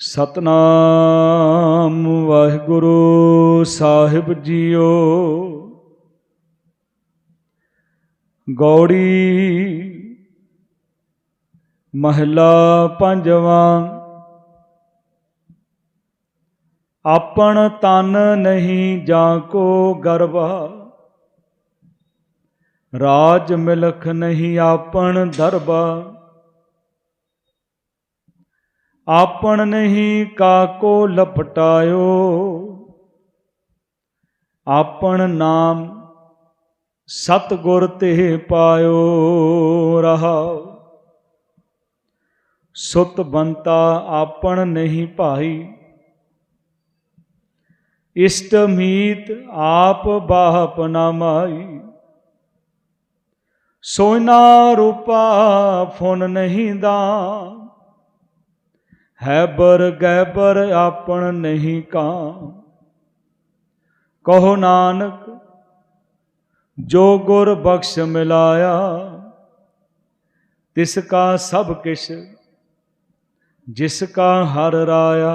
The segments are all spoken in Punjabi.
ਸਤਨਾਮ ਵਾਹਿਗੁਰੂ ਸਾਹਿਬ ਜੀਓ। ਗੌੜੀ ਮਹਲਾ ਪੰਜਵਾਂ, ਆਪਣ ਤਨ ਨਹੀਂ ਜਾਂ ਕੋ ਗਰਬਾ ਰਾਜ ਮਿਲਖ ਨਹੀਂ ਆਪਣ ਦਰਬਾ। ਆਪਣ ਨਹੀਂ ਕਾਕੋ ਲਪਟਾਇਓ। ਆਪਣ ਨਾਮ ਸਤ ਗੁਰ ਤੇ ਪਾਇਓ ਰਹਾਉ ਸੁਤ ਬੰਤਾ ਆਪਣ ਨਹੀਂ ਭਾਈ। ਇਸ਼ਟ ਮੀਤ ਆਪ ਬਾਪ ਨਾ ਮਾਈ। ਸੋਨਾ ਰੂਪਾ ਫੁਨ ਨਹੀਂ ਦਾ। ਹੈ ਬਰ ਗੈਬਰ ਆਪਣ ਨਹੀਂ ਕਾਮ ਕਹੋ ਨਾਨਕ, ਜੋ ਗੁਰ ਬਖਸ਼ ਮਿਲਾਇਆ, ਤਿਸ ਕਾ ਸਭ ਕਿਛ, ਜਿਸ ਕਾ ਹਰ ਰਾਇਆ।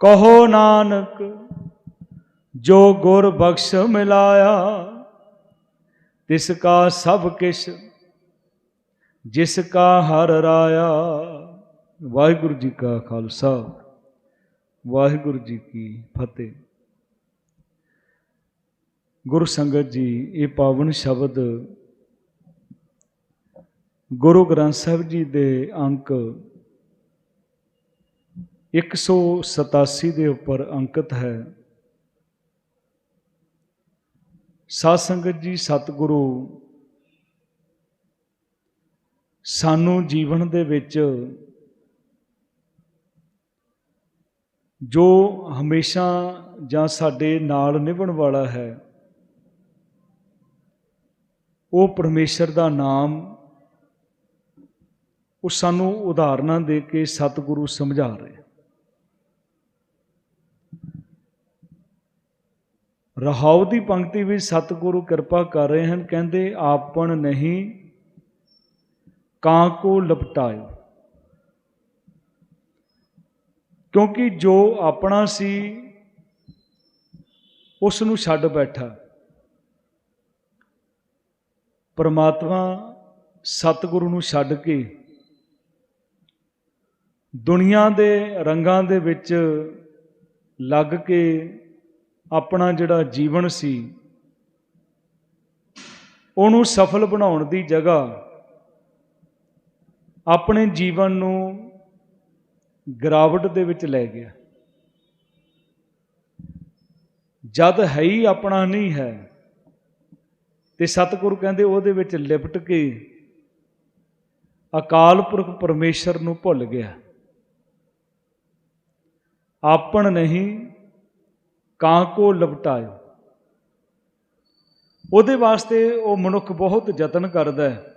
ਕਹੋ ਨਾਨਕ, ਜੋ ਗੁਰ ਬਖਸ਼ ਮਿਲਾਇਆ, ਤਿਸ ਕਾ ਸਭ ਕਿਛ, ਜਿਸ ਕਾ ਹਰ ਰਾਇਆ। ਵਾਹਿਗੁਰੂ ਜੀ ਕਾ ਖਾਲਸਾ, ਵਾਹਿਗੁਰੂ ਜੀ ਕੀ ਫਤਿਹ। ਗੁਰੂ ਸੰਗਤ ਜੀ, ਇਹ ਪਾਵਨ ਸ਼ਬਦ ਗੁਰੂ ਗ੍ਰੰਥ ਸਾਹਿਬ ਜੀ ਦੇ ਅੰਕ 187 ਦੇ ਉੱਪਰ ਅੰਕਿਤ ਹੈ। ਸਾਧ ਸੰਗਤ ਜੀ, ਸਤਿਗੁਰੂ, ਸਾਨੂੰ ਜੀਵਨ ਦੇ ਵਿੱਚ ਜੋ ਹਮੇਸ਼ਾ ਜਾਂ ਸਾਡੇ ਨਾਲ ਨਿਭਣ ਵਾਲਾ ਹੈ, ਉਹ ਪਰਮੇਸ਼ਰ ਦਾ ਨਾਮ ਉਹ ਸਾਨੂੰ ਉਦਾਹਰਨਾਂ ਦੇ ਕੇ ਸਤਿਗੁਰੂ ਸਮਝਾ ਰਹੇ ਰਹਾਉ ਦੀ ਪੰਕਤੀ ਵਿੱਚ ਸਤਿਗੁਰੂ ਕਿਰਪਾ ਕਰ ਰਹੇ ਹਨ, ਕਹਿੰਦੇ, ਆਪਣ ਨਹੀਂ, ਕਾਂ ਕੋ ਲਪਟਾਇਓ। ਕਿਉਂਕਿ ਜੋ ਆਪਣਾ ਸੀ ਉਸ ਨੂੰ ਛੱਡ ਬੈਠਾ। ਪਰਮਾਤਮਾ ਸਤਿਗੁਰੂ ਨੂੰ ਛੱਡ ਕੇ ਦੁਨੀਆ ਦੇ ਰੰਗਾਂ ਦੇ ਵਿੱਚ ਲੱਗ ਕੇ ਆਪਣਾ ਜਿਹੜਾ ਜੀਵਨ ਸੀ, ਉਹਨੂੰ ਸਫਲ ਬਣਾਉਣ ਦੀ ਜਗ੍ਹਾ ਆਪਣੇ ਜੀਵਨ ਨੂੰ ਗਿਰਾਵਟ ਦੇ ਵਿੱਚ ਲੈ ਗਿਆ। ਜਦ ਹੈ ਹੀ ਆਪਣਾ ਨਹੀਂ ਹੈ, ਤੇ ਸਤਿਗੁਰੂ ਕਹਿੰਦੇ ਉਹਦੇ ਵਿੱਚ ਲਿਪਟ ਕੇ ਅਕਾਲ ਪੁਰਖ ਪਰਮੇਸ਼ਰ ਨੂੰ ਭੁੱਲ ਗਿਆ। ਆਪਣ ਨਹੀਂ, ਕਾਂ ਕੋ ਲਪਟਾਇਓ। ਉਹਦੇ ਵਾਸਤੇ ਉਹ ਮਨੁੱਖ ਬਹੁਤ ਯਤਨ ਕਰਦਾ ਹੈ।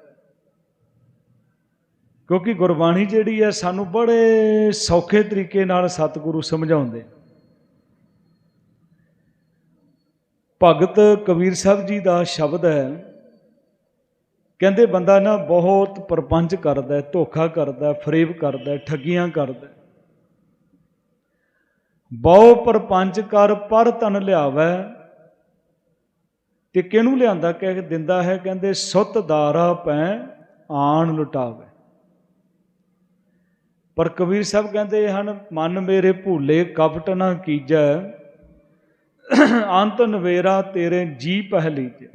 ਕਿਉਂਕਿ ਗੁਰਬਾਣੀ ਜਿਹੜੀ ਹੈ ਸਾਨੂੰ ਬੜੇ ਸੌਖੇ ਤਰੀਕੇ ਨਾਲ ਸਤਿਗੁਰੂ ਸਮਝਾਉਂਦੇ ਭਗਤ ਕਬੀਰ ਸਾਹਿਬ ਜੀ ਦਾ ਸ਼ਬਦ ਹੈ, ਕਹਿੰਦੇ ਬੰਦਾ ਨਾ ਬਹੁਤ ਪਰਪੰਚ ਕਰਦਾ ਹੈ, ਧੋਖਾ ਕਰਦਾ ਹੈ, ਫਰੇਬ ਕਰਦਾ ਹੈ, ਠੱਗੀਆਂ ਕਰਦਾ ਹੈ। ਬਹੁ ਪਰਪੰਚ ਕਰ ਪਰ ਤਨ ਲਿਆਵੈ, ਤੇ ਕਿਹਨੂੰ ਲਿਆਂਦਾ? ਕਹਿ ਦਿੰਦਾ ਹੈ, ਕਹਿੰਦੇ ਸੁੱਤ ਦਾਰਾ ਪੈ ਆਣ ਲੁਟਾਵੇ। ਪਰ ਕਬੀਰ ਸਾਹਿਬ ਕਹਿੰਦੇ ਹਨ, ਮਨ ਮੇਰੇ ਭੂਲੇ ਕਪਟ ਨਾ ਕੀਜੈ, ਅੰਤ ਨਵੇਰਾ ਤੇਰੇ ਜੀ ਪਹਿਲੀ ਚ।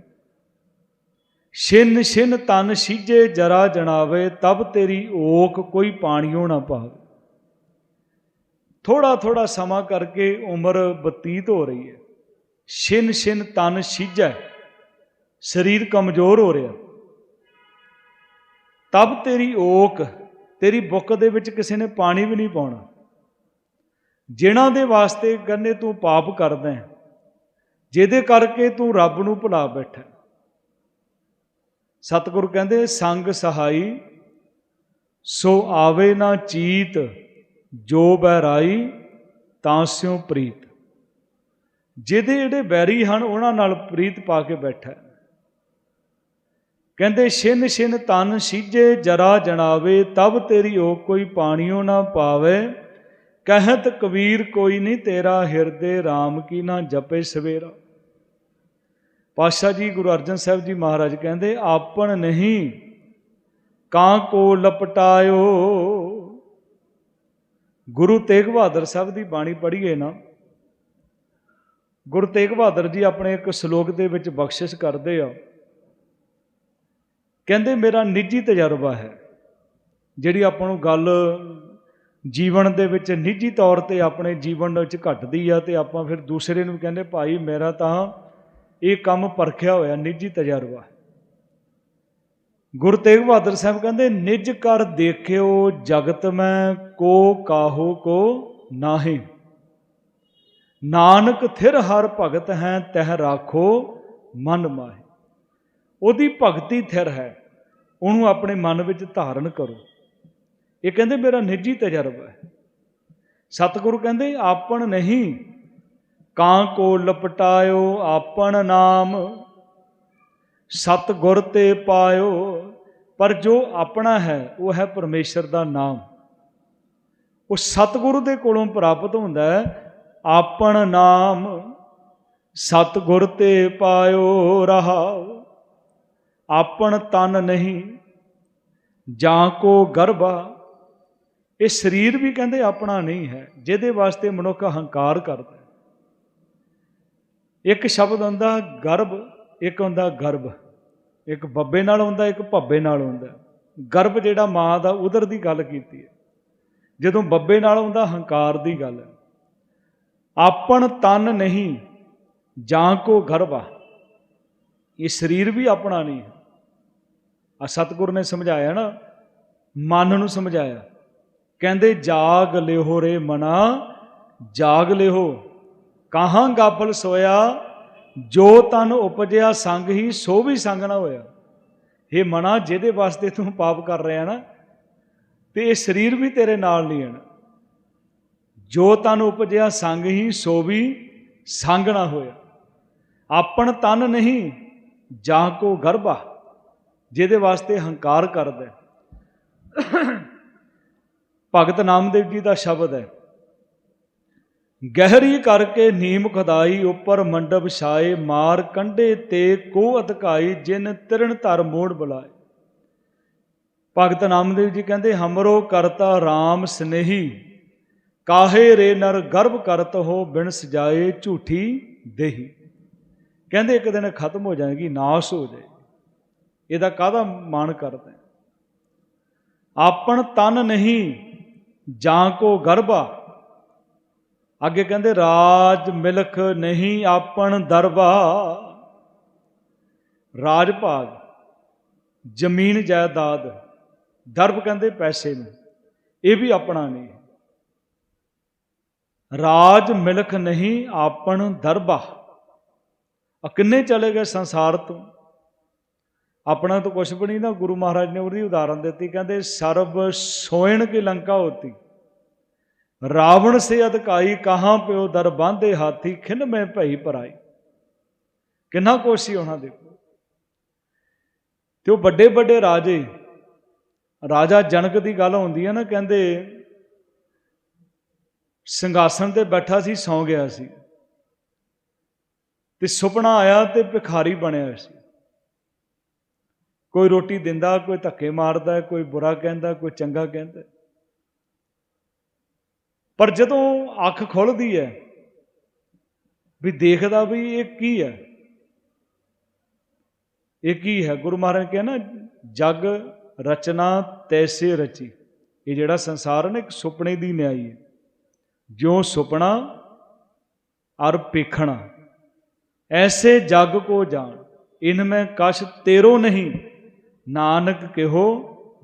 ਛਿਨ ਛਿਨ ਤਨ ਸੀਜੇ ਜਰਾ ਜਣਾਵੇ, ਤਬ ਤੇਰੀ ਓਕ ਕੋਈ ਪਾਣੀਓ ਨਾ ਪਾਵੇ। ਥੋੜਾ ਥੋੜਾ ਸਮਾਂ ਕਰਕੇ ਉਮਰ ਬਤੀਤ ਹੋ ਰਹੀ ਹੈ। ਛਿਨ ਛਿਨ ਤਨ ਸੀਜੈ ਸਰੀਰ ਕਮਜ਼ੋਰ ਹੋ ਰਿਹਾ। ਤਬ ਤੇਰੀ ਓਕ ਤੇਰੀ ਬੁੱਕ ਦੇ ਵਿੱਚ ਕਿਸੇ ਨੇ ਪਾਣੀ ਵੀ ਨਹੀਂ ਪਾਉਣਾ। ਜਿਨ੍ਹਾਂ ਦੇ ਵਾਸਤੇ ਗੰਨੇ ਤੂੰ ਪਾਪ ਕਰਦਾ ਹੈ, ਜਿਹਦੇ ਕਰਕੇ ਤੂੰ ਰੱਬ ਨੂੰ ਭੁਲਾ ਬੈਠਾ ਸਤਿਗੁਰ ਕਹਿੰਦੇ, ਸੰਗ ਸਹਾਈ, ਸੋ ਆਵੇ ਨਾ ਚੀਤ, ਜੋ ਬਹਿਰਾਈ, ਤਾਂ ਸਿਉ ਪ੍ਰੀਤ। ਜਿਹਦੇ ਜਿਹੜੇ ਬੈਰੀ ਹਨ, ਉਹਨਾਂ ਨਾਲ ਪ੍ਰੀਤ ਪਾ ਕੇ ਬੈਠਾ ਕਹਿੰਦੇ, ਛਿਨ ਛਿਨ ਤਨ ਸੀਜੇ ਜਰਾ ਜਣਾਵੇ, ਤਬ ਤੇਰੀ ਓ ਕੋਈ ਪਾਣੀਓ ਨਾ ਪਾਵੇ। ਕਹਿਤ ਕਬੀਰ ਕੋਈ ਨਹੀਂ ਤੇਰਾ ਹਿਰਦੇ RAM ਕੀ ਨਾ ਜਪੇ ਸਵੇਰਾ। ਪਾਤਸ਼ਾਹ ਜੀ, ਗੁਰੂ ਅਰਜਨ ਸਾਹਿਬ ਜੀ ਮਹਾਰਾਜ ਕਹਿੰਦੇ, ਆਪਣ ਨਹੀਂ, ਕਾਂ ਕੋ ਲਪਟਾਇਓ? ਗੁਰੂ ਤੇਗ ਬਹਾਦਰ ਸਾਹਿਬ ਦੀ ਬਾਣੀ ਪੜ੍ਹੀਏ ਨਾ। ਗੁਰੂ ਤੇਗ ਬਹਾਦਰ ਜੀ ਆਪਣੇ ਇੱਕ ਸ਼ਲੋਕ ਦੇ ਵਿੱਚ ਬਖਸ਼ਿਸ਼ ਕਰਦੇ ਆ। ਕਹਿੰਦੇ ਮੇਰਾ ਨਿੱਜੀ ਤਜਰਬਾ ਹੈ, ਜਿਹੜੀ ਆਪਾਂ ਨੂੰ ਗੱਲ ਜੀਵਨ ਦੇ ਵਿੱਚ ਨਿੱਜੀ ਤੌਰ ਤੇ ਆਪਣੇ ਜੀਵਨ ਵਿੱਚ ਘਟਦੀ ਆ ਤੇ ਆਪਾਂ ਫਿਰ ਦੂਸਰੇ ਨੂੰ ਕਹਿੰਦੇ, ਭਾਈ, ਮੇਰਾ ਤਾਂ ਇਹ ਕੰਮ ਪਰਖਿਆ ਹੋਇਆ, ਨਿੱਜੀ ਤਜਰਬਾ ਗੁਰੂ ਤੇਗ ਬਹਾਦਰ ਸਾਹਿਬ ਕਹਿੰਦੇ, ਨਿਜ ਕਰ ਦੇਖਿਓ ਜਗਤ ਮੈਂ, ਕੋ ਕਾਹੋ ਕੋ ਨਾਹੀ। ਨਾਨਕ ਥਿਰ ਹਰ ਭਗਤ ਹੈ, ਤਹਿ ਰਾਖੋ ਮਨ ਮਾਹੇ। ਉਹਦੀ ਭਗਤੀ ਥਿਰ ਹੈ, ਉਹਨੂੰ ਆਪਣੇ ਮਨ ਵਿੱਚ ਧਾਰਨ ਕਰੋ। ਇਹ ਕਹਿੰਦੇ ਮੇਰਾ ਨਿੱਜੀ ਤਜਰਬਾ ਹੈ। ਸਤਿਗੁਰੂ ਕਹਿੰਦੇ, ਆਪਣ ਨਹੀਂ, ਕਾਂ ਕੋ ਲਪਟਾਇਓ ਆਪਣ ਨਾਮ, ਸਤਗੁਰ ਤੇ ਪਾਇਓ, ਪਰ ਜੋ ਆਪਣਾ ਹੈ, ਉਹ ਹੈ ਪਰਮੇਸ਼ਰ ਦਾ ਨਾਮ। ਉਹ ਸਤਿਗੁਰੂ ਦੇ ਕੋਲੋਂ ਪ੍ਰਾਪਤ ਹੁੰਦਾ ਹੈ, ਆਪਣ ਨਾਮ, ਸਤਗੁਰ ਤੇ ਪਾਇਓ ਰਹਾਉ ਆਪਣ ਤਨ ਨਹੀਂ, ਜਾਂ ਕੋ ਗਰਭਾ। ਇਹ ਸਰੀਰ ਵੀ ਕਹਿੰਦੇ ਆਪਣਾ ਨਹੀਂ ਹੈ, ਜਿਹਦੇ ਵਾਸਤੇ ਮਨੁੱਖ ਹੰਕਾਰ ਕਰਦਾ ਇੱਕ ਸ਼ਬਦ ਹੁੰਦਾ ਗਰਭ, ਇੱਕ ਹੁੰਦਾ ਗਰਭ। ਇੱਕ ਬੱਬੇ ਨਾਲ ਹੁੰਦਾ, ਇੱਕ ਭੱਬੇ ਨਾਲ ਹੁੰਦਾ। ਗਰਭ ਜਿਹੜਾ ਮਾਂ ਦਾ ਉਦਰ ਦੀ ਗੱਲ ਕੀਤੀ ਹੈ। ਜਦੋਂ ਬੱਬੇ ਨਾਲ ਹੁੰਦਾ, ਹੰਕਾਰ ਦੀ ਗੱਲ ਆਪਣ ਤਨ ਨਹੀਂ, ਜਾਂ ਕੋ ਗਰਭਾ। ਇਹ ਸਰੀਰ ਵੀ ਆਪਣਾ ਨਹੀਂ ਹੈ। ਆ ਸਤਿਗੁਰ ਨੇ ਸਮਝਾਇਆ ਨਾ, ਮਨ ਨੂੰ ਸਮਝਾਇਆ। ਕਹਿੰਦੇ, ਜਾਗ ਲਿਓ ਰੇ ਮਨਾ, ਜਾਗ ਲਿਓ ਕਾਹਾਂ ਗਾਫਲ ਸੋਇਆ, ਜੋ ਤਨ ਉਪਜਿਆ ਸੰਗ ਹੀ ਸੋ ਵੀ ਸੰਗ ਨਾ ਹੋਇਆ। ਇਹ ਮਨਾ, ਜਿਹਦੇ ਵਾਸਤੇ ਤੂੰ ਪਾਪ ਕਰ ਰਿਹਾ ਨਾ, ਤੇ ਇਹ ਸਰੀਰ ਵੀ ਤੇਰੇ ਨਾਲ ਨਹੀਂ ਹੈ ਜੋ ਤਨ ਉਪਜਿਆ ਸੰਗ ਹੀ ਸੋ ਵੀ ਸੰਗ ਨਾ ਹੋਇਆ। ਆਪਣ ਤਨ ਨਹੀਂ, ਜਾਂ ਕੋ ਗਰਭਾ। ਜਿਹਦੇ ਵਾਸਤੇ ਹੰਕਾਰ ਕਰਦਾ ਭਗਤ ਨਾਮਦੇਵ ਜੀ ਦਾ ਸ਼ਬਦ ਹੈ, ਗਹਿਰੀ ਕਰਕੇ ਨੀਮ ਖਦਾਈ ਉੱਪਰ ਮੰਡਪ ਛਾਏ, ਮਾਰ ਕੰਢੇ ਤੇ ਕੋ ਅਧਕਾਈ ਜਿਨ ਤਿਰਣ ਧਰ ਮੋੜ ਬੁਲਾਏ। ਭਗਤ ਨਾਮਦੇਵ ਜੀ ਕਹਿੰਦੇ, ਹਮਰੋ ਕਰਤਾ RAM ਸਨੇਹੀ, ਕਾਹੇ ਰੇ ਨਰ ਗਰਭ ਕਰਤ ਹੋ ਬਿਨ ਸਜਾਏ ਝੂਠੀ ਦੇਹੀ। ਕਹਿੰਦੇ, ਇੱਕ ਦਿਨ ਖਤਮ ਹੋ ਜਾਏਗੀ, ਨਾਸ ਹੋ ਜਾਏ ਇਹਦਾ ਕਾਹਦਾ ਮਾਣ ਕਰਦੇ ਆਪਣ ਤਨ ਨਹੀਂ, ਜਾਂ ਕੋ ਗਰਭਾ ਅੱਗੇ ਕਹਿੰਦੇ, ਰਾਜ ਮਿਲਖ ਨਹੀਂ ਆਪਣ ਦਰਬਾ। ਰਾਜ ਭਾਗ ਜ਼ਮੀਨ ਜਾਇਦਾਦ, ਦਰਬ ਕਹਿੰਦੇ ਪੈਸੇ ਨੂੰ, ਇਹ ਵੀ ਆਪਣਾ ਨਹੀਂ ਰਾਜ ਮਿਲਖ ਨਹੀਂ ਆਪਣ ਦਰਬਾ। ਆ ਕਿੰਨੇ ਚਲੇ ਗਏ ਸੰਸਾਰ ਤੋਂ? ਆਪਣਾ ਤਾਂ ਕੁਛ ਵੀ ਨਹੀਂ ਨਾ, ਗੁਰੂ ਮਹਾਰਾਜ ਨੇ ਉਹਦੀ ਉਦਾਹਰਨ ਦਿੱਤੀ, ਕਹਿੰਦੇ ਸਰਬ ਸੋਇਣ ਕੇ ਲੰਕਾ ਹੋਤੀ, ਰਾਵਣ ਸੇ ਅਧਕਾਈ ਕਹਾਂ ਪਿਓ ਦਰ ਬਾਂਧੇ ਹਾਥੀ, ਖਿੰਨ ਮੈਂ ਭਈ ਪਰਾਈ ਕਿੰਨਾ ਕੁਛ ਸੀ ਉਹਨਾਂ ਦੇ ਤੇ ਉਹ ਵੱਡੇ ਵੱਡੇ ਰਾਜੇ, ਰਾਜਾ ਜਨਕ ਦੀ ਗੱਲ ਹੁੰਦੀ ਹੈ ਨਾ, ਕਹਿੰਦੇ ਸਿੰਘਾਸਣ ਤੇ ਬੈਠਾ ਸੀ, ਸੌਂ ਗਿਆ ਸੀ। ਤੇ ਸੁਪਨਾ ਆਇਆ ਤੇ ਭਿਖਾਰੀ ਬਣਿਆ ਸੀ। ਕੋਈ ਰੋਟੀ ਦਿੰਦਾ, ਕੋਈ ਧੱਕੇ ਮਾਰਦਾ, ਕੋਈ ਬੁਰਾ ਕਹਿੰਦਾ, ਕੋਈ ਚੰਗਾ ਕਹਿੰਦਾ। ਪਰ ਜਦੋਂ ਅੱਖ ਖੁੱਲਦੀ ਹੈ ਵੀ ਦੇਖਦਾ ਵੀ ਇਹ ਕੀ ਹੈ, ਇਹ ਕੀ ਹੈ? ਗੁਰੂ ਮਹਾਰਾਜ ਨੇ ਕਿਹਾ ਨਾ, ਜਗ ਰਚਨਾ ਤੈਸੇ ਰਚੀ। ਇਹ ਜਿਹੜਾ ਸੰਸਾਰ ਹੈ ਨਾ ਇੱਕ ਸੁਪਨੇ ਦੀ ਨਿਆਈ ਹੈ। ਜਿਉ ਸੁਪਨਾ ਅਰ ਪੇਖਣਾ ਐਸੇ ਜਗ ਕੋ ਜਾਣ, ਇਨ ਮੈਂ ਕਸ਼ ਤੇਰੋ ਨਹੀਂ। ਨਾਨਕ ਕਿਹੋ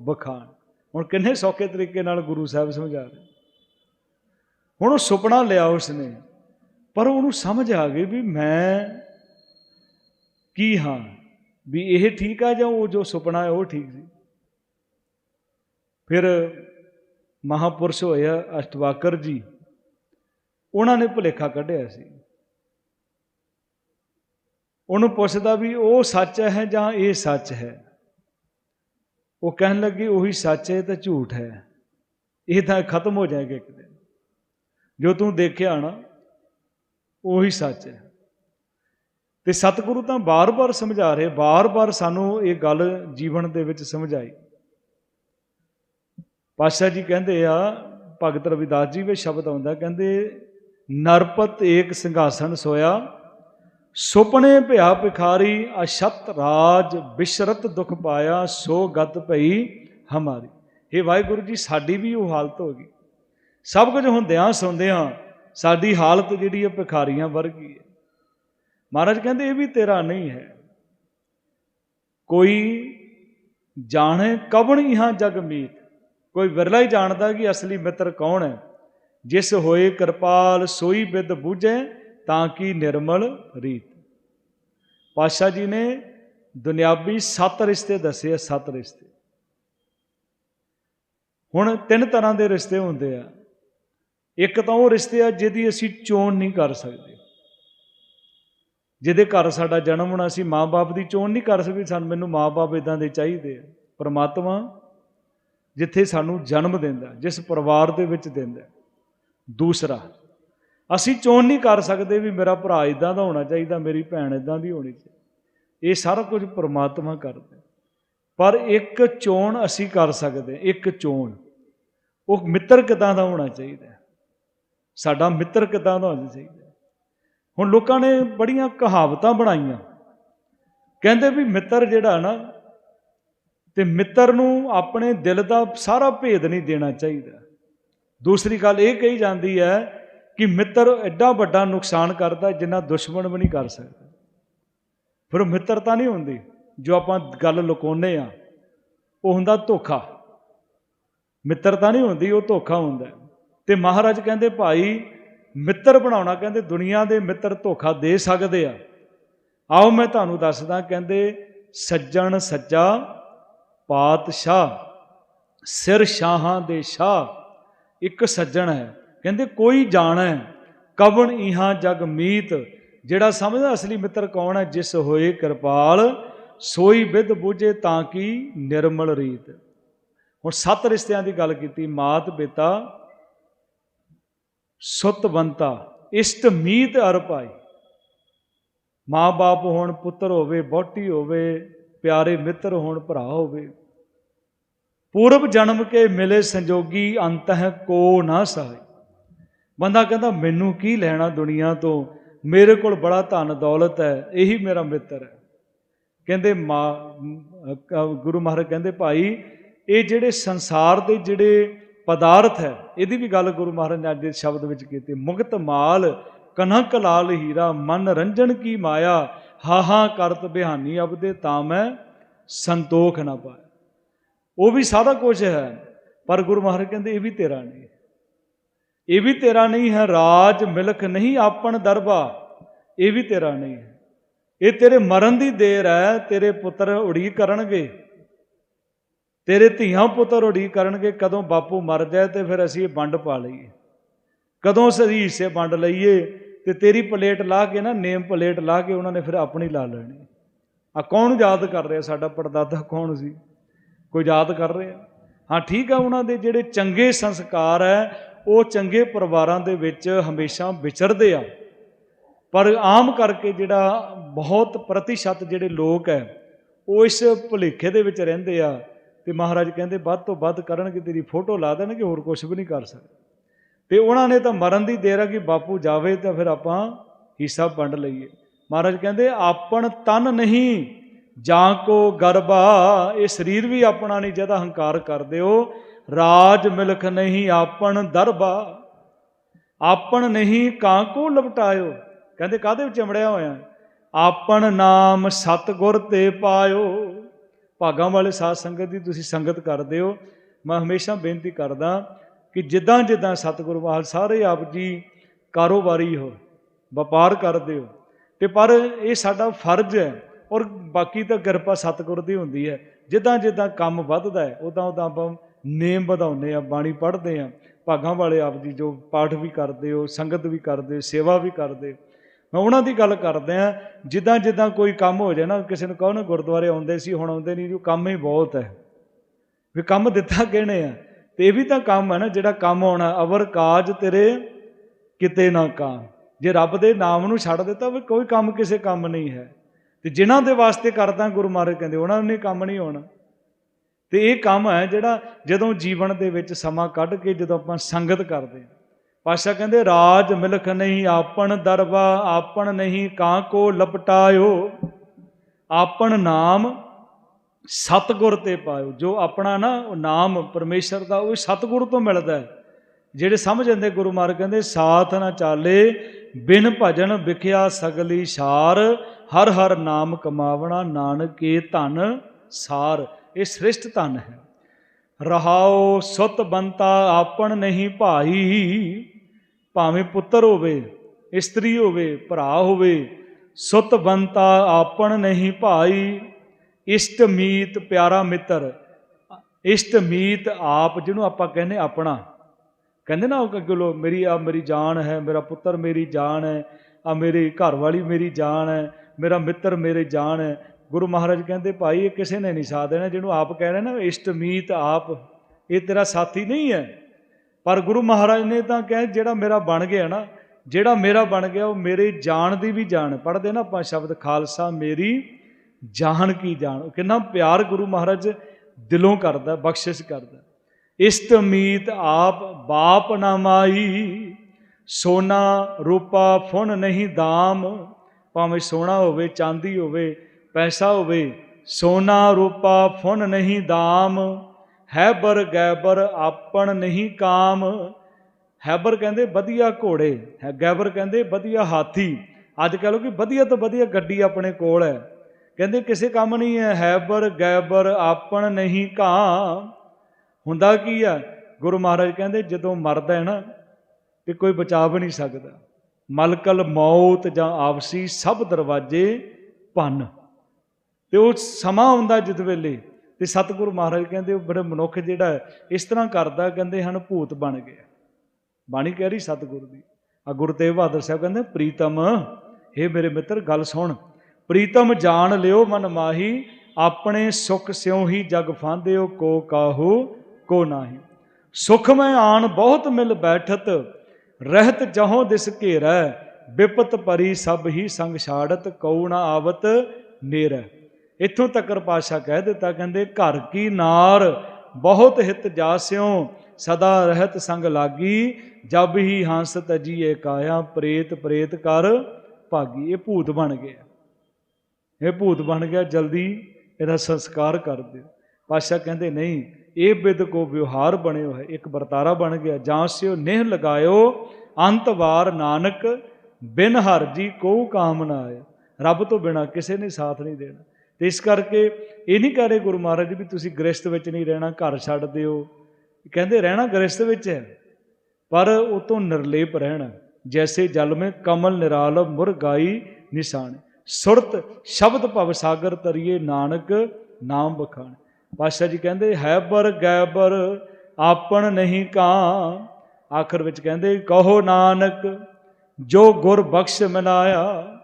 ਬਖਾਨ ਹੁਣ ਕਿੰਨੇ ਸੌਖੇ ਤਰੀਕੇ ਨਾਲ ਗੁਰੂ ਸਾਹਿਬ ਸਮਝਾ ਰਹੇ। ਹੁਣ ਉਹ ਸੁਪਨਾ ਲਿਆ ਉਸਨੇ, ਪਰ ਉਹਨੂੰ ਸਮਝ ਆ ਗਈ ਵੀ ਮੈਂ ਕੀ ਹਾਂ, ਵੀ ਇਹ ਠੀਕ ਆ ਜਾਂ ਉਹ ਜੋ ਸੁਪਨਾ ਹੈ ਉਹ ਠੀਕ ਸੀ। ਫਿਰ ਮਹਾਪੁਰਸ਼ ਹੋਇਆ ਅਸ਼ਟਵਾਕਰ ਜੀ, ਉਹਨਾਂ ਨੇ ਭੁਲੇਖਾ ਕੱਢਿਆ ਸੀ। ਉਹਨੂੰ ਪੁੱਛਦਾ ਵੀ ਉਹ ਸੱਚ ਹੈ ਜਾਂ ਇਹ ਸੱਚ ਹੈ? ਉਹ ਕਹਿਣ ਲੱਗੀ, ਉਹੀ ਸੱਚ ਹੈ ਤਾਂ ਝੂਠ ਹੈ। ਇਹ ਤਾਂ ਖਤਮ ਹੋ ਜਾਏਗਾ ਇੱਕ ਦਿਨ। ਜੋ ਤੂੰ ਦੇਖਿਆ ਨਾ, ਉਹੀ ਸੱਚ ਹੈ। ਤੇ ਸਤਿਗੁਰੂ ਤਾਂ ਬਾਰ-ਬਾਰ ਸਮਝਾ ਰਹੇ, ਬਾਰ-ਬਾਰ ਸਾਨੂੰ ਇਹ ਗੱਲ ਜੀਵਨ ਦੇ ਵਿੱਚ ਸਮਝਾਈ। ਪਾਸ਼ਾ ਜੀ ਕਹਿੰਦੇ ਆ, ਭਗਤ ਰਵਿਦਾਸ ਜੀ ਵਿੱਚ ਸ਼ਬਦ ਆਉਂਦਾ, ਕਹਿੰਦੇ, ਨਰਪਤ ਏਕ ਸਿੰਘਾਸਣ ਸੋਇਆ ਸੁਪਨੇ ਭਿਆ ਭਿਖਾਰੀ ਅਸ਼ਤ ਰਾਜ ਬਿਸ਼ਰਤ ਦੁਖ ਪਾਇਆ, ਸੋ ਗਤ ਭਈ ਹਮਾਰੀ। ਇਹ ਵਾਹਿਗੁਰੂ ਜੀ, ਸਾਡੀ ਵੀ ਉਹ ਹਾਲਤ ਹੋ ਗਈ। ਸਭ ਕੁਝ ਹੁੰਦਿਆਂ ਸੁਣਦਿਆਂ ਸਾਡੀ ਹਾਲਤ ਜਿਹੜੀ ਹੈ ਭਿਖਾਰੀਆਂ ਵਰਗੀ ਹੈ। ਮਹਾਰਾਜ ਕਹਿੰਦੇ, ਇਹ ਵੀ ਤੇਰਾ ਨਹੀਂ ਹੈ। ਕੋਈ ਜਾਣੇ ਕਵਣ ਇਹਾਂ ਜਗ ਮੀਤ? ਕੋਈ ਵਿਰਲਾ ਹੀ ਜਾਣਦਾ ਕਿ ਅਸਲੀ ਮਿੱਤਰ ਕੌਣ ਹੈ? ਜਿਸ ਹੋਏ ਕਿਰਪਾਲ ਸੋਈ ਬਿਦ ਬੂਝੇ ਤਾਂ ਕਿ ਨਿਰਮਲ ਰੀਤ? ਪਾਸ਼ਾ ਜੀ ਨੇ ਦੁਨਿਆਵੀ ਸੱਤ ਰਿਸ਼ਤੇ ਦੱਸੇ ਆ, ਸੱਤ ਰਿਸ਼ਤੇ। ਹੁਣ ਤਿੰਨ ਤਰ੍ਹਾਂ ਦੇ ਰਿਸ਼ਤੇ ਹੁੰਦੇ ਆ। ਇੱਕ ਤਾਂ ਉਹ ਰਿਸ਼ਤੇ ਆ ਜਿਹਦੀ ਅਸੀਂ ਚੋਣ ਨਹੀਂ ਕਰ ਸਕਦੇ। ਜਿਹਦੇ ਘਰ ਸਾਡਾ ਜਨਮ ਹੋਣਾ ਸੀ, ਮਾਂ-ਬਾਪ ਦੀ ਚੋਣ ਨਹੀਂ ਕਰ ਸਕਦੇ, ਸਾਨੂੰ ਮੈਨੂੰ ਮਾਂ-ਬਾਪ ਇਦਾਂ ਦੇ ਚਾਹੀਦੇ ਆ। ਪਰਮਾਤਮਾ ਜਿੱਥੇ ਸਾਨੂੰ ਜਨਮ ਦਿੰਦਾ, ਜਿਸ ਪਰਿਵਾਰ ਦੇ ਵਿੱਚ ਦਿੰਦਾ। ਦੂਸਰਾ ਅਸੀਂ ਚੋਣ ਨਹੀਂ ਕਰ ਸਕਦੇ ਵੀ ਮੇਰਾ ਭਰਾ ਇਦਾਂ ਦਾ ਹੋਣਾ ਚਾਹੀਦਾ, ਮੇਰੀ ਭੈਣ ਇਦਾਂ ਦੀ ਹੋਣੀ ਚਾਹੀਦੀ। ਇਹ ਸਾਰਾ ਕੁਝ ਪਰਮਾਤਮਾ ਕਰਦਾ। ਪਰ ਇੱਕ ਚੋਣ ਅਸੀਂ ਕਰ ਸਕਦੇ, ਇੱਕ ਚੋਣ। ਉਹ ਮਿੱਤਰ ਕਿਦਾਂ ਦਾ ਹੋਣਾ ਚਾਹੀਦਾ? ਸਾਡਾ ਮਿੱਤਰ ਕਿਦਾਂ ਦਾ ਹੋਣਾ ਚਾਹੀਦਾ? ਹੁਣ ਲੋਕਾਂ ਨੇ ਬੜੀਆਂ ਕਹਾਵਤਾਂ ਬਣਾਈਆਂ। ਕਹਿੰਦੇ ਵੀ ਮਿੱਤਰ ਜਿਹੜਾ ਨਾ, ਤੇ ਮਿੱਤਰ ਨੂੰ ਆਪਣੇ ਦਿਲ ਦਾ ਸਾਰਾ ਭੇਦ ਨਹੀਂ ਦੇਣਾ ਚਾਹੀਦਾ। ਦੂਸਰੀ ਗੱਲ ਇਹ ਕਹੀ ਜਾਂਦੀ ਹੈ ਕਿ ਮਿੱਤਰ ਐਡਾ ਵੱਡਾ ਨੁਕਸਾਨ ਕਰਦਾ ਜਿੰਨਾ ਦੁਸ਼ਮਣ ਵੀ ਨਹੀਂ ਕਰ ਸਕਦਾ। ਫਿਰ ਉਹ ਮਿੱਤਰਤਾ ਨਹੀਂ ਹੁੰਦੀ, ਜੋ ਆਪਾਂ ਗੱਲ ਲੁਕਾਉਂਦੇ ਆ ਉਹ ਹੁੰਦਾ ਧੋਖਾ। ਮਿੱਤਰਤਾ ਨਹੀਂ ਹੁੰਦੀ, ਉਹ ਧੋਖਾ ਹੁੰਦਾ। ਤੇ ਮਹਾਰਾਜ ਕਹਿੰਦੇ, ਭਾਈ, ਮਿੱਤਰ ਬਣਾਉਣਾ, ਕਹਿੰਦੇ, ਦੁਨੀਆ ਦੇ ਮਿੱਤਰ ਧੋਖਾ ਦੇ ਸਕਦੇ ਆ। ਆਓ ਮੈਂ ਤੁਹਾਨੂੰ ਦੱਸਦਾ, ਕਹਿੰਦੇ, ਸੱਜਣ ਸੱਚਾ ਪਾਤਸ਼ਾਹ, ਸਿਰ ਸ਼ਾਹਾਂ ਦੇ ਸ਼ਾਹ ਇੱਕ ਸੱਜਣ ਹੈ। ਕਹਿੰਦੇ ਕੋਈ ਜਾਣੈ, ਕਵਣ ਇਹਾਂ ਜਗ ਮੀਤ, ਜਿਹੜਾ ਸਮਝਦਾ ਅਸਲੀ ਮਿੱਤਰ ਕੌਣ ਹੈ, ਜਿਸ ਹੋਏ ਕਿਰਪਾਲ, ਸੋਈ ਵਿਦ ਬੂਝੇ ਤਾਂ ਕੀ ਨਿਰਮਲ ਰੀਤ। ਹੁਣ ਸੱਤ ਰਿਸ਼ਤਿਆਂ ਦੀ ਗੱਲ ਕੀਤੀ, ਮਾਤ ਪਿਤਾ ਸੁਤਵੰਤਾ ਇਸ਼ਟ, ਮੀਤ ਅਰ ਭਾਈ ਮਾਂ-ਬਾਪ ਹੋਣ, ਪੁੱਤਰ ਹੋਵੇ ਬੋਟੀ ਹੋਵੇ, ਪਿਆਰੇ ਮਿੱਤਰ ਹੋਣ, ਭਰਾ ਹੋਵੇ। ਪੂਰਬ ਜਨਮ ਕੇ ਮਿਲੇ ਸੰਜੋਗੀ ਅੰਤ ਹੈ ਕੋ ਨਾ ਸਹਾਈ ਬੰਦਾ ਕਹਿੰਦਾ, ਮੈਨੂੰ ਕੀ ਲੈਣਾ ਦੁਨੀਆ ਤੋਂ? ਮੇਰੇ ਕੋਲ ਬੜਾ ਧਨ ਦੌਲਤ ਹੈ, ਇਹੀ ਮੇਰਾ ਮਿੱਤਰ ਹੈ। ਕਹਿੰਦੇ, ਮਾ ਗੁਰੂ ਮਹਾਰਾਜ ਕਹਿੰਦੇ, ਭਾਈ, ਇਹ ਜਿਹੜੇ ਸੰਸਾਰ ਦੇ ਜਿਹੜੇ ਪਦਾਰਥ ਹੈ, ਇਹਦੀ ਵੀ ਗੱਲ ਗੁਰੂ ਮਹਾਰਾਜ ਨੇ ਅੱਜ ਦੇ ਸ਼ਬਦ ਵਿੱਚ ਕੀਤੀ। ਮੁਕਤ ਮਾਲ, ਕਨਕ ਲਾਲ ਹੀਰਾ, ਮਨ ਰੰਜਨ ਕੀ ਮਾਇਆ, ਹਾਹਾ ਕਰਤ ਬਿਹਾਨੀ ਅਬਦੇ ਤਾਂ ਮੈਂ ਸੰਤੋਖ ਨਾ ਪਾਇਆ। ਉਹ ਵੀ ਸਾਰਾ ਕੁਝ ਹੈ, ਪਰ ਗੁਰੂ ਮਹਾਰਾਜ ਕਹਿੰਦੇ, ਇਹ ਵੀ ਤੇਰਾ ਨਹੀਂ ਇਹ ਵੀ ਤੇਰਾ ਨਹੀਂ ਹੈ ਰਾਜ, ਮਿਲਖ ਨਹੀਂ ਆਪਣ ਦਰਬਾ। ਇਹ ਵੀ ਤੇਰਾ ਨਹੀਂ ਹੈ। ਇਹ ਤੇਰੇ ਮਰਨ ਦੀ ਦੇਰ ਹੈ, ਤੇਰੇ ਪੁੱਤਰ ਉਡੀਕ ਕਰਨਗੇ। ਤੇਰੇ ਧੀਆਂ ਪੁੱਤਰ ਉਡੀਕ ਕਰਨਗੇ, ਕਦੋਂ ਬਾਪੂ ਮਰ ਜਾਏ ਤੇ ਫਿਰ ਅਸੀਂ ਇਹ ਵੰਡ ਪਾ ਲਈਏ। ਕਦੋਂ ਸਹੀ ਹਿੱਸੇ ਵੰਡ ਲਈਏ ਤੇ ਤੇਰੀ ਪਲੇਟ ਲਾ ਕੇ ਨਾ, ਨੇਮ ਪਲੇਟ ਲਾ ਕੇ ਉਹਨਾਂ ਨੇ ਫਿਰ ਆਪਣੀ ਲਾ ਲੈਣੀ। ਆ ਕੌਣ ਯਾਦ ਕਰ ਰਿਹਾ ਸਾਡਾ ਪਰਦਾਦਾ ਕੌਣ ਸੀ? ਕੋਈ ਯਾਦ ਕਰ ਰਿਹਾ? ਹਾਂ, ਠੀਕ ਆ ਉਹਨਾਂ ਦੇ ਜਿਹੜੇ ਚੰਗੇ ਸੰਸਕਾਰ ਹੈ ਉਹ ਚੰਗੇ ਪਰਿਵਾਰਾਂ ਦੇ ਵਿੱਚ ਹਮੇਸ਼ਾ ਵਿਚਰਦੇ ਆ। ਪਰ ਆਮ ਕਰਕੇ ਜਿਹੜਾ ਬਹੁਤ ਪ੍ਰਤੀਸ਼ਤ ਜਿਹੜੇ ਲੋਕ ਹੈ ਉਹ ਇਸ ਭੁਲੇਖੇ ਦੇ ਵਿੱਚ ਰਹਿੰਦੇ ਆ ਤੇ ਮਹਾਰਾਜ ਕਹਿੰਦੇ, ਵੱਧ ਤੋਂ ਵੱਧ ਕਰਨਗੇ, ਤੇਰੀ ਫੋਟੋ ਲਾ ਦੇਣਗੇ, ਹੋਰ ਕੁਝ ਵੀ ਨਹੀਂ ਕਰ ਸਕਦੇ। ਤੇ ਉਹਨਾਂ ਨੇ ਤਾਂ ਮਰਨ ਦੀ ਦੇਰ ਆ ਕਿ ਬਾਪੂ ਜਾਵੇ ਤਾਂ ਫਿਰ ਆਪਾਂ ਹਿੱਸਾ ਵੰਡ ਲਈਏ। ਮਹਾਰਾਜ ਕਹਿੰਦੇ, ਆਪਣ ਤਨ ਨਹੀਂ ਜਾਂ ਕੋ ਗਰਬਾ, ਇਹ ਸਰੀਰ ਵੀ ਆਪਣਾ ਨਹੀਂ ਜਿਹਦਾ ਹੰਕਾਰ ਕਰਦੇ ਹੋ ਰਾਜ ਮਿਲਖ ਨਹੀਂ ਆਪਣ ਦਰਬਾ। ਆਪਣ ਨਹੀਂ ਕਾਂਕੋ ਲਪਟਾਇਓ। ਕਹਿੰਦੇ ਕਾਦੇ ਵਿੱਚ ਅਮੜਿਆ ਹੋਇਆ? ਆਪਣ ਨਾਮ ਸਤਗੁਰ ਤੇ ਪਾਇਓ। ਭਾਗਾਂ ਵਾਲੇ ਸਾਧ ਸੰਗਤ ਦੀ ਤੁਸੀਂ ਸੰਗਤ ਕਰਦੇ ਹੋ। ਮੈਂ ਹਮੇਸ਼ਾ ਬੇਨਤੀ ਕਰਦਾ ਕਿ ਜਿੱਦਾਂ ਜਿੱਦਾਂ ਸਤਿਗੁਰੂ ਵਾਲ ਸਾਰੇ ਆਪ ਜੀ ਕਾਰੋਬਾਰੀ ਹੋ, ਵਪਾਰ ਕਰਦੇ ਹੋ, ਤੇ ਪਰ ਇਹ ਸਾਡਾ ਫਰਜ਼ ਹੈ ਔਰ ਬਾਕੀ ਤਾਂ ਕਿਰਪਾ ਸਤਿਗੁਰ ਦੀ ਹੁੰਦੀ ਹੈ। ਜਿੱਦਾਂ ਜਿੱਦਾਂ ਕੰਮ ਵੱਧਦਾ ਹੈ, ਉਦਾਂ ਉਦਾਂ ਆਪਾਂ ਨੇਮ ਵਧਾਉਂਦੇ ਆ, ਬਾਣੀ ਪੜ੍ਹਦੇ ਆ, ਭਾਗਾਂ ਵਾਲੇ ਆਪ ਜੀ ਜੋ ਪਾਠ ਵੀ ਕਰਦੇ ਹੋ, ਸੰਗਤ ਵੀ ਕਰਦੇ ਸੇਵਾ ਵੀ ਕਰਦੇ ਮੈਂ ਉਹਨਾਂ ਦੀ ਗੱਲ ਕਰਦੇ ਆ ਜਿੱਦਾਂ ਜਿੱਦਾਂ ਕੋਈ ਕੰਮ ਹੋ ਜਾਏ ਨਾ, ਕਿਸੇ ਨੂੰ ਕਹੋ ਨਾ ਗੁਰਦੁਆਰੇ ਆਉਂਦੇ ਸੀ, ਹੁਣ ਆਉਂਦੇ ਨਹੀਂ ਜੋ ਕੰਮ ਹੀ ਬਹੁਤ ਹੈ। ਵੀ ਕੰਮ ਦਿੱਤਾ ਕਿਹਨੇ ਆ? ਤੇ ਇਹ ਵੀ ਤਾਂ ਕੰਮ ਹੈ ਨਾ, ਜਿਹੜਾ ਕੰਮ ਆਉਣਾ, ਅਵਰ ਕਾਜ ਤੇਰੇ ਕਿਤੇ ਨਾ ਕਾਮ ਜੇ ਰੱਬ ਦੇ ਨਾਮ ਨੂੰ ਛੱਡ ਦਿੱਤਾ, ਵੀ ਕੋਈ ਕੰਮ ਕਿਸੇ ਕੰਮ ਨਹੀਂ ਹੈ। ਤੇ ਜਿਨ੍ਹਾਂ ਦੇ ਵਾਸਤੇ ਕਰਦਾ ਗੁਰੂ ਮਹਾਰਾਜ ਕਹਿੰਦੇ, ਉਹਨਾਂ ਨੇ ਕੰਮ ਨਹੀਂ ਹੋਣਾ ਤੇ ਇਹ ਕੰਮ ਹੈ ਜਿਹੜਾ ਜਦੋਂ ਜੀਵਨ ਦੇ ਵਿੱਚ ਸਮਾਂ ਕੱਢ ਕੇ ਜਦੋਂ ਆਪਾਂ ਸੰਗਤ ਕਰਦੇ ਹਾਂ। ਪਾਸ਼ਾ ਕਹਿੰਦੇ, ਰਾਜ ਮਿਲਖ ਨਹੀਂ ਆਪਣ ਦਰਵਾ, ਆਪਣ ਨਹੀਂ ਕਾਂ ਕੋ ਲਪਟਾਇਓ। ਆਪਣ ਨਾਮ ਸਤਗੁਰ ਤੇ ਪਾਇਓ। ਜੋ ਆਪਣਾ ਨਾ, ਉਹ ਨਾਮ ਪਰਮੇਸ਼ਰ ਦਾ, ਉਹ ਸਤਗੁਰ ਤੋਂ ਮਿਲਦਾ ਹੈ। ਜਿਹੜੇ ਸਮਝ ਜਾਂਦੇ ਗੁਰੂ ਮਹਾਰਾਜ ਕਹਿੰਦੇ, ਸਾਥ ਨਾ ਚਾਲੇ, ਬਿਨ ਭਜਨ ਵਿਖਿਆ ਸਗਲੀ ਸਾਰ ਹਰ ਹਰ ਨਾਮ ਕਮਾਵਣਾ ਨਾਨਕੇ ਧਨ ਸਾਰ। ਇਹ ਸ੍ਰਿਸ਼ਟ ਧਨ ਹੈ। ਰਹਾਓ ਸੁਤ ਬੰਤਾ ਆਪਣ ਨਹੀਂ ਭਾਈ। ਭਾਵੇਂ ਪੁੱਤਰ ਹੋਵੇ, ਇਸਤਰੀ ਹੋਵੇ, ਭਰਾ ਹੋਵੇ, ਸੁਤ ਬੰਤਾ ਆਪਣ ਨਹੀਂ ਭਾਈ। ਇਸ਼ਟ ਮੀਤ ਪਿਆਰਾ ਮਿੱਤਰ, ਇਸ਼ਟ ਮੀਤ ਆਪ ਜਿਹਨੂੰ ਆਪਾਂ ਕਹਿੰਦੇ ਆਪਣਾ। ਕਹਿੰਦੇ ਨਾ ਉਹ ਅੱਗੇ ਲੋ, ਮੇਰੀ ਆ ਮੇਰੀ ਜਾਨ ਹੈ, ਮੇਰਾ ਪੁੱਤਰ ਮੇਰੀ ਜਾਨ ਹੈ ਆ ਮੇਰੀ ਘਰ ਵਾਲੀ ਮੇਰੀ ਜਾਨ ਹੈ, ਮੇਰਾ ਮਿੱਤਰ ਮੇਰੇ ਜਾਨ ਹੈ। ਗੁਰੂ ਮਹਾਰਾਜ ਕਹਿੰਦੇ, ਭਾਈ, ਇਹ ਕਿਸੇ ਨੇ ਨਹੀਂ ਸਾਥ ਦੇਣਾ। ਜਿਹਨੂੰ ਆਪ ਕਹਿ ਰਹੇ ਨਾ ਇਸ਼ਟਮੀਤ ਆਪ, ਇਹ ਤੇਰਾ ਸਾਥੀ ਨਹੀਂ ਹੈ। ਪਰ ਗੁਰੂ ਮਹਾਰਾਜ ਨੇ ਤਾਂ ਕਹੇ, ਜਿਹੜਾ ਮੇਰਾ ਬਣ ਗਿਆ ਨਾ, ਜਿਹੜਾ ਮੇਰਾ ਬਣ ਗਿਆ, ਉਹ ਮੇਰੇ ਜਾਣ ਦੀ ਵੀ ਜਾਣ ਪੜਦੇ ਨਾ ਆਪਾਂ ਸ਼ਬਦ, ਖਾਲਸਾ ਮੇਰੀ ਜਾਣ ਕੀ ਜਾਣ। ਕਿੰਨਾ ਪਿਆਰ ਗੁਰੂ ਮਹਾਰਾਜ ਦਿਲੋਂ ਕਰਦਾ, ਬਖਸ਼ਿਸ਼ ਕਰਦਾ। ਇਸ਼ਟਮੀਤ ਆਪ, ਬਾਪ ਨਾ ਮਾਈ, ਸੋਨਾ ਰੂਪਾ ਫੁਣ ਨਹੀਂ ਦਾਮ। ਭਾਵੇਂ ਸੋਨਾ ਹੋਵੇ, ਚਾਂਦੀ ਹੋਵੇ ਪੈਸਾ ਹੋਵੇ, ਸੋਨਾ ਰੂਪਾ ਫੁੰਨ ਨਹੀਂ ਦਾਮ, ਹੈਬਰ ਗੈਬਰ ਆਪਣ ਨਹੀਂ ਕਾਮ। ਹੈਬਰ ਕਹਿੰਦੇ ਵਧੀਆ ਘੋੜੇ, ਹੈ ਗੈਬਰ ਕਹਿੰਦੇ ਵਧੀਆ ਹਾਥੀ। ਅੱਜ ਕਹ ਲੋ ਕਿ ਵਧੀਆ ਤੋਂ ਵਧੀਆ ਗੱਡੀ ਆਪਣੇ ਕੋਲ ਹੈ। ਕਹਿੰਦੇ ਕਿਸੇ ਕੰਮ ਨਹੀਂ ਹੈ, ਹੈਬਰ ਗੈਬਰ ਆਪਣ ਨਹੀਂ ਕਾਂ ਹੁੰਦਾ ਕੀ ਆ? ਗੁਰੂ ਮਹਾਰਾਜ ਕਹਿੰਦੇ ਜਦੋਂ ਮਰਦਾ ਹੈ ਨਾ, ਤੇ ਕੋਈ ਬਚਾ ਵੀ ਨਹੀਂ ਸਕਦਾ। ਮਲਕਲ ਮੌਤ ਜਾਂ ਆਪਸੀ ਸਭ ਦਰਵਾਜ਼ੇ ਭੰਨ। ਤੇ ਉਹ ਸਮਾਂ ਹੁੰਦਾ ਜਿਸ ਵੇਲੇ। ਤੇ ਸਤਿਗੁਰੂ ਮਹਾਰਾਜ ਕਹਿੰਦੇ, ਉਹ ਬੜੇ ਮਨੁੱਖ ਜਿਹੜਾ ਇਸ ਤਰ੍ਹਾਂ ਕਰਦਾ ਕਹਿੰਦੇ ਹਨ, ਭੂਤ ਬਣ ਗਿਆ। ਬਾਣੀ ਕਹਿ ਰਹੀ ਸਤਿਗੁਰੂ ਦੀ। ਆ ਗੁਰੂ ਤੇਗ ਬਹਾਦਰ ਸਾਹਿਬ ਕਹਿੰਦੇ, ਪ੍ਰੀਤਮ हे ਮੇਰੇ ਮਿੱਤਰ, ਗੱਲ ਸੁਣ। ਪ੍ਰੀਤਮ ਜਾਣ ਲਿਓ ਮਨ ਮਾਹੀ, ਆਪਣੇ ਸੁਖ ਸਿਉ ਹੀ ਜਗ ਫਾਂਦਿਓ, ਕੋ ਕਾਹੂ, ਕੋ ਨਾਹੀ। ਸੁਖ ਮੈਂ ਆਣ ਬਹੁਤ ਮਿਲ ਬੈਠਤ, ਰਹਿਤ ਜਹੋਂ ਦਿਸ ਘੇਰੈ। ਵਿਪਤ ਪਰੀ ਸਭ ਹੀ ਸੰਗ ਛਾੜਤ, ਕਉ ਨਾ ਆਵਤ, ਨੇਰੈ। ਇੱਥੋਂ ਤੱਕਰ ਪਾਸ਼ਾ ਕਹਿ ਦਿੱਤਾ, ਕਹਿੰਦੇ, ਘਰ ਕੀ ਨਾਰ ਬਹੁਤ ਹਿਤ ਜਾਸਿਓ ਸਦਾ ਰਹਿਤ ਸੰਗ ਲਾਗੀ, ਜਬ ਹੀ ਹੰਸ ਤਜੀਏ ਕਾਇਆ, ਪ੍ਰੇਤ ਪ੍ਰੇਤ ਕਰ ਭਾਗੀ। ਇਹ ਭੂਤ ਬਣ ਗਿਆ। ਇਹ ਭੂਤ ਬਣ ਗਿਆ, ਜਲਦੀ ਇਹਦਾ ਸੰਸਕਾਰ ਕਰ ਦਿਓ। ਪਾਸ਼ਾ ਕਹਿੰਦੇ, ਨਹੀਂ, ਇਹ ਬਿਦ ਕੋ ਵਿਵਹਾਰ ਬਣਿਓ ਹੈ, ਇੱਕ ਵਰਤਾਰਾ ਬਣ ਗਿਆ। ਜਾਂ ਸਿਓ ਨੇਹ ਲਗਾਇਓ, ਅੰਤ ਵਾਰ ਨਾਨਕ ਬਿਨ ਹਰ ਜੀ ਕੋ ਕਾਮ ਨਾ ਆਏ ਰੱਬ ਤੋਂ ਬਿਨਾ ਕਿਸੇ ਨੇ ਸਾਥ ਨਹੀਂ ਦੇਣਾ। ਤੇ ਇਸ ਕਰਕੇ ਇਹ ਨਹੀਂ ਕਹ ਰਹੇ ਗੁਰੂ ਮਹਾਰਾਜ ਵੀ ਤੁਸੀਂ ਗ੍ਰਸਥ ਵਿੱਚ ਨਹੀਂ ਰਹਿਣਾ, ਘਰ ਛੱਡ ਦਿਓ। ਕਹਿੰਦੇ ਰਹਿਣਾ ਗ੍ਰਸਥ ਵਿੱਚ ਹੈ, ਪਰ ਉਹ ਤੋਂ ਨਿਰਲੇਪ ਰਹਿਣਾ। ਜੈਸੇ ਜਲ ਮੇ ਕਮਲ ਨਿਰਾਲ ਮੁਰਗਾਈ ਨਿਸ਼ਾਨ। ਸੁਰਤ ਸ਼ਬਦ ਭਵ ਸਾਗਰ ਤਰੀਏ ਨਾਨਕ ਨਾਮ ਬਖਾਣ ਪਾਸ਼ਾ ਜੀ ਕਹਿੰਦੇ, ਹੈ ਬਰ ਗੈਬਰ ਆਪਣ ਨਹੀਂ ਕਾਂ। ਆਖਰ ਵਿੱਚ ਕਹਿੰਦੇ, ਕਹੋ ਨਾਨਕ, ਜੋ ਗੁਰ ਬਖਸ਼ ਮਨਾਇਆ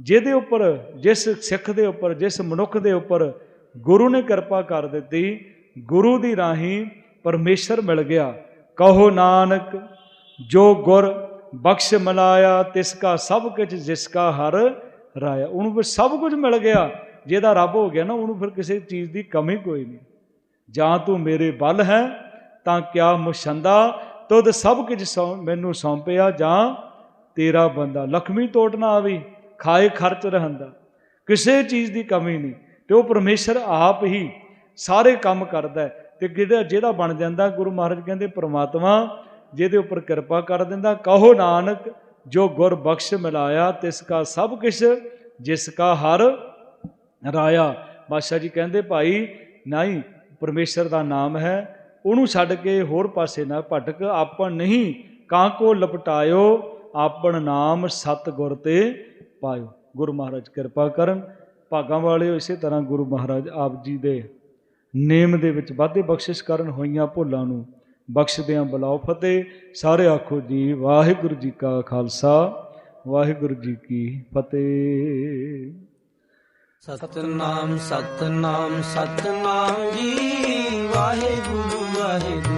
ਜਿਹਦੇ ਉੱਪਰ, ਜਿਸ ਸਿੱਖ ਦੇ ਉੱਪਰ, ਜਿਸ ਮਨੁੱਖ ਦੇ ਉੱਪਰ ਗੁਰੂ ਨੇ ਕਿਰਪਾ ਕਰ ਦਿੱਤੀ, ਗੁਰੂ ਦੀ ਰਾਹੀਂ ਪਰਮੇਸ਼ਰ ਮਿਲ ਗਿਆ। ਕਹੋ ਨਾਨਕ, ਜੋ ਗੁਰ ਬਖਸ਼ ਮਲਾਇਆ, ਤਿਸ ਕਾ ਸਭ ਕੁਝ ਜਿਸ ਕਾ ਹਰ ਰਾਇਆ। ਉਹਨੂੰ ਫਿਰ ਸਭ ਕੁਝ ਮਿਲ ਗਿਆ। ਜਿਹਦਾ ਰੱਬ ਹੋ ਗਿਆ ਨਾ, ਉਹਨੂੰ ਫਿਰ ਕਿਸੇ ਚੀਜ਼ ਦੀ ਕਮੀ ਕੋਈ ਨਹੀਂ। ਜਾਂ ਤੂੰ ਮੇਰੇ ਬਲ ਹੈ, ਤਾਂ ਕਿਆ ਮੁਸ਼ੰਦਾ? ਤੁਧ ਸਭ ਕੁਝ ਸੌਂ- ਮੈਨੂੰ ਸੌਂਪਿਆ ਜਾਂ ਤੇਰਾ ਬੰਦਾ। ਲਖਮੀ ਟੋਟ ਨਾ ਆਵੀ। ਖਾਏ ਖਰਚ ਰਹਿੰਦਾ। ਕਿਸੇ ਚੀਜ਼ ਦੀ ਕਮੀ ਨਹੀਂ ਤੇ ਉਹ ਪਰਮੇਸ਼ਰ ਆਪ ਹੀ ਸਾਰੇ ਕੰਮ ਕਰਦਾ ਹੈ ਤੇ ਜਿਹੜਾ ਜਿਹੜਾ ਬਣ ਜਾਂਦਾ, ਗੁਰੂ ਮਹਾਰਾਜ ਕਹਿੰਦੇ ਪ੍ਰਮਾਤਮਾ ਜਿਹਦੇ ਉੱਪਰ ਕਿਰਪਾ ਕਰ ਦਿੰਦਾ, ਕਹੋ ਨਾਨਕ, ਜੋ ਗੁਰ ਬਖਸ਼ ਮਿਲਾਇਆ, ਤਿਸ ਕਾ ਸਭ ਕੁਛ, ਜਿਸ ਕਾ ਹਰ ਰਾਇਆ। ਬਾਦਸ਼ਾਹ ਜੀ ਕਹਿੰਦੇ, ਭਾਈ, ਨਹੀਂ, ਪਰਮੇਸ਼ਰ ਦਾ ਨਾਮ ਹੈ, ਉਹਨੂੰ ਛੱਡ ਕੇ ਹੋਰ ਪਾਸੇ ਨਾ ਭਟਕ। ਆਪਣ ਨਹੀਂ, ਕਾਂ ਕੋ ਲਪਟਾਇਓ, ਆਪਣ ਨਾਮ ਸਤਗੁਰ ਤੇ ਪਾਇਓ ਗੁਰੂ ਮਹਾਰਾਜ ਕਿਰਪਾ ਕਰਨ। ਭਾਗਾਂ ਵਾਲਿਓ, ਇਸੇ ਤਰ੍ਹਾਂ ਗੁਰੂ ਮਹਾਰਾਜ ਆਪ ਜੀ ਦੇ ਨੇਮ ਦੇ ਵਿੱਚ ਵਾਧੇ ਬਖਸ਼ਿਸ਼ ਕਰਨ ਹੋਈਆਂ ਭੁੱਲਾਂ ਨੂੰ ਬਖਸ਼ਦਿਆਂ ਬਲਾਓ ਫਤਿਹ। ਸਾਰੇ ਆਖੋ ਜੀ, ਵਾਹਿਗੁਰੂ ਜੀ ਕਾ ਖਾਲਸਾ, ਵਾਹਿਗੁਰੂ ਜੀ ਕੀ ਫਤਿਹ। ਸਤਨਾਮ ਸਤਨਾਮ ਸਤਨਾਮ ਜੀ, ਵਾਹਿਗੁਰੂ ਵਾਹਿਗੁਰੂ।